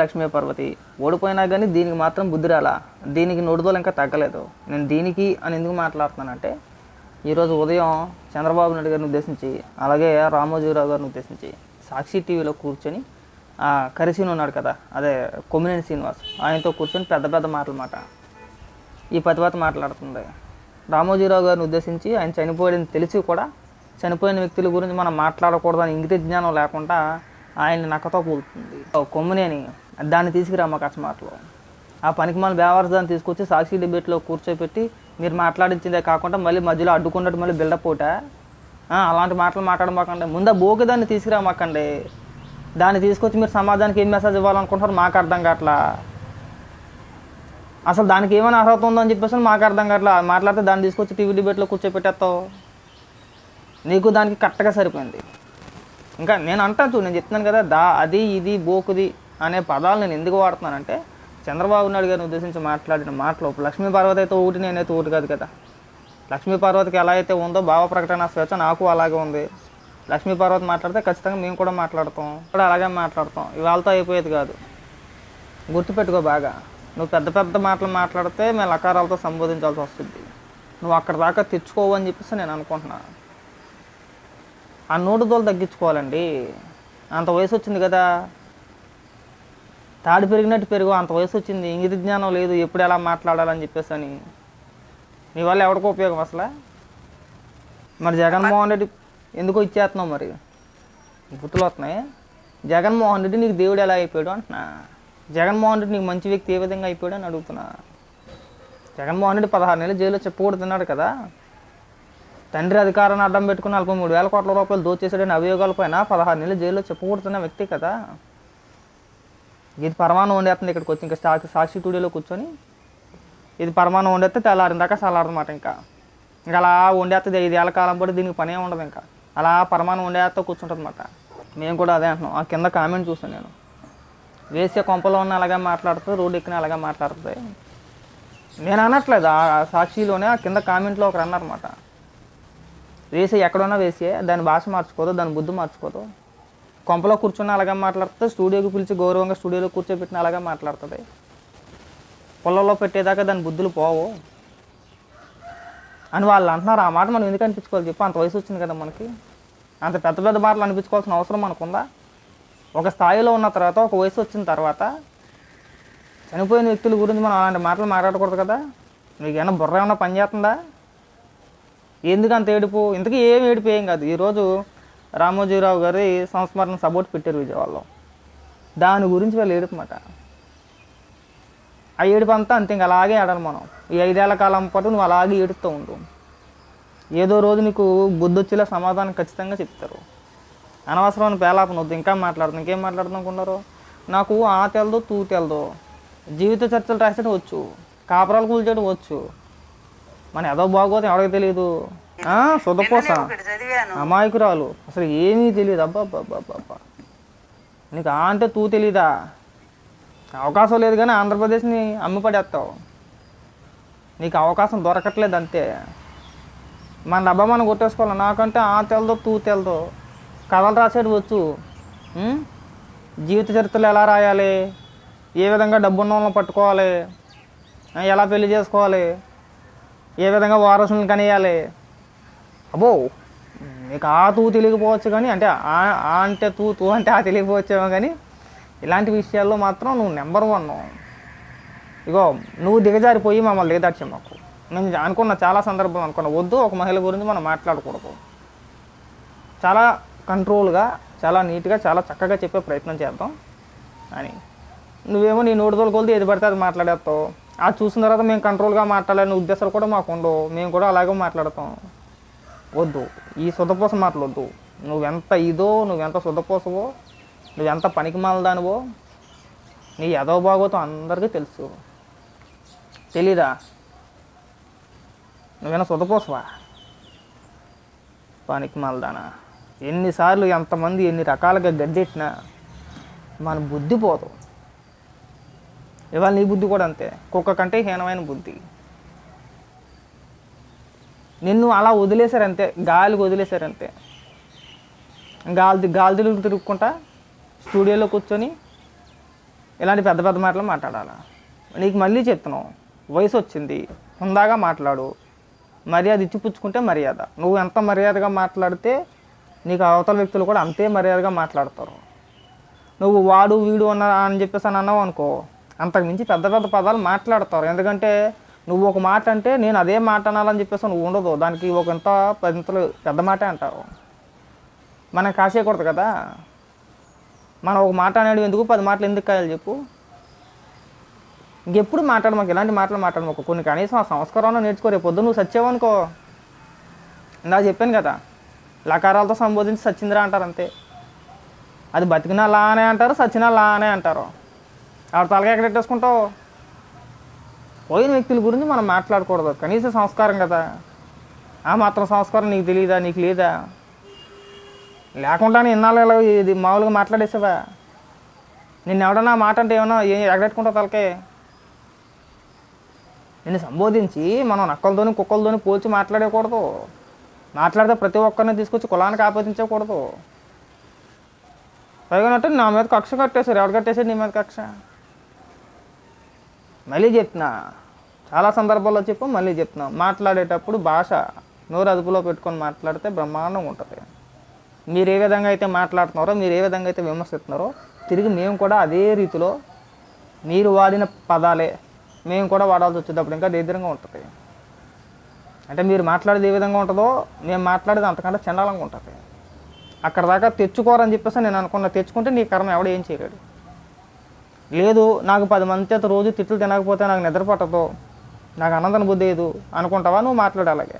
లక్ష్మీ పార్వతి. ఓడిపోయినా కానీ దీనికి మాత్రం బుద్ధి రాలా దీనికి నొడుదోలు ఇంకా తగ్గలేదు. నేను దీనికి అని ఎందుకు మాట్లాడుతున్నానంటే ఈరోజు ఉదయం చంద్రబాబు నాయుడు గారిని ఉద్దేశించి అలాగే రామోజీరావు గారిని ఉద్దేశించి సాక్షి టీవీలో కూర్చొని కరిసీన్ ఉన్నాడు కదా అదే కొమ్మినేని శ్రీనివాస్. ఆయనతో కూర్చొని పెద్ద పెద్ద మాటలు మాట ఈ పదిపాత మాట్లాడుతుంది. రామోజీరావు గారిని ఉద్దేశించి ఆయన చనిపోయాడని తెలిసి కూడా చనిపోయిన వ్యక్తుల గురించి మనం మాట్లాడకూడదని ఇంగిత జ్ఞానం లేకుండా ఆయన్ని నక్కతో కూలుతుంది. కొమ్మునేని దాన్ని తీసుకురా మా కస్టమర్లో ఆ పనికి మన బేవర్స్ దాన్ని తీసుకొచ్చి సాక్షి డిబేట్లో కూర్చోపెట్టి మీరు మాట్లాడించిందే కాకుండా మళ్ళీ మధ్యలో అడ్డుకున్నట్టు మళ్ళీ బిల్డప్ ఒకట అలాంటి మాటలు మాట్లాడమాకండి. ముందా బోకి దాన్ని తీసుకురామాకండి. దాన్ని తీసుకొచ్చి మీరు సమాజానికి ఏం మెసేజ్ ఇవ్వాలనుకుంటున్నారు మాకు అర్థం కావట్లా? అసలు దానికి ఏమైనా అర్హత ఉందో అని చెప్పేసి మాకు అర్థం కావట్లా? మాట్లాడితే దాన్ని తీసుకొచ్చి టీవీ డిబేట్లో కూర్చోపెట్టేస్తావు? నీకు దానికి కరెక్ట్గా సరిపోయింది. ఇంకా నేను అంటాను చూడు నేను చెప్తున్నాను కదా దా అది ఇది బోకుది అనే పదాలు నేను ఎందుకు వాడుతున్నానంటే చంద్రబాబు నాయుడు గారిని ఉద్దేశించి మాట్లాడిన మాటలు. ఇప్పుడు లక్ష్మీ పార్వతి అయితే ఒకటి నేనైతే ఒకటి కాదు కదా. లక్ష్మీ పార్వతికి ఎలా అయితే ఉందో భావ ప్రకటన స్వేచ్ఛ నాకు అలాగే ఉంది. లక్ష్మీ పార్వతి మాట్లాడితే ఖచ్చితంగా మేము కూడా మాట్లాడతాం. కూడా అలాగే మాట్లాడతాం. ఇవాళతో అయిపోయేది కాదు. గుర్తుపెట్టుకో బాగా. నువ్వు పెద్ద పెద్ద మాటలు మాట్లాడితే మేము లకారాలతో సంబోధించాల్సి వస్తుంది. నువ్వు అక్కడ దాకా తెచ్చుకోవు అని చెప్పేసి నేను అనుకుంటున్నా. ఆ నోటు దోలు తగ్గించుకోవాలండి. అంత వయసు వచ్చింది కదా. తాడు పెరిగినట్టు పెరుగు అంత వయసు వచ్చింది ఇంగిత జ్ఞానం లేదు ఎప్పుడు ఎలా మాట్లాడాలని చెప్పేసి అని నీ వల్ల ఎవరికో ఉపయోగం అసలు? మరి జగన్మోహన్ రెడ్డి ఎందుకో ఇచ్చేస్తున్నావు మరి? గుర్తులు వస్తున్నాయి జగన్మోహన్ రెడ్డి నీకు దేవుడు ఎలా అయిపోయాడు అంటున్నా. జగన్మోహన్ రెడ్డి నీకు మంచి వ్యక్తి ఏ విధంగా అయిపోయాడు అని అడుగుతున్నా. జగన్మోహన్ రెడ్డి పదహారు నెలలు జైల్లో చెప్పకూడదున్నాడు కదా. తండ్రి అధికారాన్ని అడ్డం పెట్టుకుని నలభై మూడు వేల కోట్ల రూపాయలు దోచేసాడని అభియోగాలపైన పదహారు నెలలు జైల్లో చెప్పకూడుతున్న వ్యక్తి కదా. ఇది పరమాణం వండేస్తుంది ఇక్కడికి వచ్చి ఇంకా సాక్షి సాక్షి స్టూడియోలో కూర్చొని ఇది పరమాణం వండేస్తే తెల్లారిన దాకా చల్లారనమాట ఇంకా. ఇంకా అలా వండేస్తుంది ఐదేళ్ళ కాలం పాటు దీనికి పనే ఉండదు ఇంకా. అలా పరమాణం వండేస్తా కూర్చుంటుంది అనమాట మేము కూడా అదే అంటున్నాం. ఆ కింద కామెంట్ చూసాను నేను. వేసే కొంపలో ఉన్న అలాగే మాట్లాడుతుంది రోడ్డు ఎక్కిన అలాగే మాట్లాడుతుంది. నేను అనట్లేదు ఆ సాక్షిలోనే ఆ కింద కామెంట్లో ఒకరు అన్నారన్నమాట. వేసి ఎక్కడున్నా వేసి దాని భాష మార్చుకోదు దాని బుద్ధి మార్చుకోదు. కొంపలో కూర్చుని అలాగే మాట్లాడుతుంది స్టూడియోకి పిలిచి గౌరవంగా స్టూడియోలో కూర్చోబెట్టిన అలాగే మాట్లాడుతుంది. పొలంలో పెట్టేదాకా దాని బుద్ధులు పోవు. అని వాళ్ళు అంటున్నారు ఆ మాట మనం ఎందుకు అనిపించుకోవాలి చెప్పు అంత వయసు వచ్చింది కదా మనకి. అంత పెద్ద పెద్ద మాటలు అనిపించుకోవాల్సిన అవసరం మనకుందా? ఒక స్థాయిలో ఉన్న తర్వాత ఒక వయసు వచ్చిన తర్వాత చనిపోయిన వ్యక్తుల గురించి మనం అలాంటి మాటలు మాట్లాడకూడదు కదా? నీకు ఏమైనా బుర్ర ఏమైనా పని చేస్తుందా ఎందుకు అంత ఏడుపు? ఇంతకీ ఏం ఏడిపోయేం కాదు. ఈరోజు రామోజీరావు గారి సంస్మరణ సపోర్ట్ పెట్టారు విజయవాడలో. దాని గురించి వాళ్ళు ఏడుపుమాట. ఆ ఏడుపు అంతా అంతే ఇంకా అలాగే ఆడాలి మనం. ఈ ఐదేళ్ళ కాలం పాటు నువ్వు అలాగే ఏడుపుతూ ఉండు. ఏదో రోజు నీకు బుద్ధొచ్చేలా సమాధానం ఖచ్చితంగా చెప్తారు. అనవసరమైన పేలాపన వద్దు ఇంకా మాట్లాడుతుంది ఇంకేం మాట్లాడుతుంది అనుకున్నారు నాకు ఆ తెలదు తూ తెలదు. జీవిత చర్చలు రాసేట వచ్చు కాపరాలు కూల్చేయడం వచ్చు. మన ఏదో బాగోదు ఎవరికి తెలియదు. చదివాను. అమాయకురాలు. అసలు ఏమీ తెలియదు. అబ్బా నీకు ఆ అంటే తూ తెలీదా? అవకాశం లేదు కానీ ఆంధ్రప్రదేశ్ని అమ్మి పడేస్తావు నీకు అవకాశం దొరకట్లేదు అంతే. మన డబ్బా మనం కొట్టేసుకోవాలి. నాకంటే ఆ తెలదో తూ తెలదో. కథలు రాసేది వచ్చు? జీవిత చరిత్రలు ఎలా రాయాలి? ఏ విధంగా డబ్బున్న వాళ్ళని పట్టుకోవాలి? ఎలా పెళ్ళి చేసుకోవాలి? ఏ విధంగా వారసులను కనేయాలి? అబ్బో నీకు ఆ తూ తెలియకపోవచ్చు కానీ అంటే ఆ అంటే తూ తూ అంటే ఆ తెలియకపోవచ్చేమో కానీ ఇలాంటి విషయాల్లో మాత్రం నువ్వు నెంబర్ వన్ ఇగో నువ్వు దిగజారిపోయి మమ్మల్ని దిగదార్చే మాకు. నేను అనుకున్న చాలా సందర్భం అనుకున్న. వద్దు ఒక మహిళ గురించి మనం మాట్లాడకూడదు. చాలా కంట్రోల్గా చాలా నీట్గా చాలా చక్కగా చెప్పే ప్రయత్నం చేద్దాం. అని. నువ్వేమో నీ నోటిదోలు కొలిది ఏది పడితే అది మాట్లాడేస్తావు. అది చూసిన తర్వాత మేము కంట్రోల్గా మాట్లాడాలనే ఉద్దేశాలు కూడా మాకు ఉండవు. మేము కూడా అలాగే మాట్లాడతాం. వద్దు. ఈ సుధపోస మాటలు వద్దు నువ్వెంత ఇదో నువ్వెంత సుధపోసవో నువ్వెంత పనికి మాలదానివో నీ ఎదవ బాగోతో అందరికీ తెలుసు. తెలీదా? నువ్వేనా సుధపోసవా పనికి మాలదానా ఎన్నిసార్లు ఎంతమంది ఎన్ని రకాలుగా గడ్డెట్టినా మన బుద్ధి పోదు. ఇవాళ నీ బుద్ధి కూడా అంతే. కుక్క కంటే హీనమైన బుద్ధి. నిన్ను అలా వదిలేశారంతే గాలికి వదిలేశారంతే. గాలి గాలి తిరుగులు తిరుగుకుంటా స్టూడియోలో కూర్చొని ఇలాంటి పెద్ద పెద్ద మాటలు మాట్లాడాలా? నీకు మళ్ళీ చెప్తున్నావు వయసు వచ్చింది హుందాగా మాట్లాడు. మర్యాద ఇచ్చిపుచ్చుకుంటే మర్యాద. నువ్వు ఎంత మర్యాదగా మాట్లాడితే నీకు అవతల వ్యక్తులు కూడా అంతే మర్యాదగా మాట్లాడతారు. నువ్వు వాడు వీడు అన్న అని చెప్పేసి అని అన్నావు అనుకో అంతకుమించి పెద్ద పెద్ద పదాలు మాట్లాడతారు. ఎందుకంటే నువ్వు ఒక మాట అంటే నేను అదే మాట అనాలని చెప్పేసి నువ్వు ఉండదు. దానికి ఒక ఎంత పెద్దలు పెద్ద మాటే అంటావు. మనం కాసేయకూడదు కదా? మనం ఒక మాట అనేది ఎందుకు? పది మాటలు ఎందుకు కాయాలి చెప్పు. ఇంకెప్పుడు మాట్లాడమాకు ఇలాంటి మాటలు మాట్లాడమాకు కొన్ని కనీసం ఆ సంస్కారంలో నేర్చుకో. రేపు పొద్దు నువ్వు సచ్చావనుకో. ఇందా చెప్పాను కదా లకారాలతో సంబోధించి సచ్చిందిరా అంటారు అంతే. అది బతికినా లా అనే అంటారు సచ్చినా లా అనే అంటారు. ఆవిడ తలగా ఎక్కడ పెట్టేసుకుంటావు పోయిన వ్యక్తుల గురించి మనం మాట్లాడకూడదు. కనీస సంస్కారం కదా. ఆ మాత్రం సంస్కారం నీకు తెలియదా నీకు లేదా? లేకుండానే ఇన్నాళ్ళు ఇలా ఇది మామూలుగా మాట్లాడేసావా? నిన్ను ఎవడన్నా మాట అంటే ఏమన్నా ఏ ఎగడెట్టుకుంటావు తలకే? నిన్ను సంబోధించి మనం నక్కలతోని కుక్కలతోని పోల్చి మాట్లాడకూడదు. మాట్లాడితే ప్రతి ఒక్కరిని తీసుకొచ్చి కులానికి ఆపాదించకూడదు. పైగా నా మీద కక్ష కట్టేశారు. ఎవడు కట్టేశారు నీ మీద కక్ష? మళ్ళీ చెప్తున్నా చాలా సందర్భాల్లో చెప్పు మళ్ళీ చెప్తున్నా. మాట్లాడేటప్పుడు భాష నోరు అదుపులో పెట్టుకొని మాట్లాడితే బ్రహ్మాండంగా ఉంటుంది. మీరు ఏ విధంగా అయితే మాట్లాడుతున్నారో మీరు ఏ విధంగా అయితే విమర్శిస్తున్నారో తిరిగి మేము కూడా అదే రీతిలో మీరు వాడిన పదాలే మేము కూడా వాడాల్సి వచ్చేటప్పుడు ఇంకా దరిద్రంగా ఉంటుంది. అంటే మీరు మాట్లాడేది ఏ విధంగా ఉంటుందో మేము మాట్లాడేది అంతకంటే చండాలంగా ఉంటుంది. అక్కడ దాకా తెచ్చుకోరని చెప్పేసి నేను అనుకున్నా. తెచ్చుకుంటే నీ కర్మ ఎవడ ఏం చేయలేడు. లేదు నాకు పది మంది చేత రోజు తిట్లు తినకపోతే నాకు నిద్ర పట్టదు నాకు అనందన బుద్ధి లేదు అనుకుంటావా? నువ్వు మాట్లాడాలి అలాగే.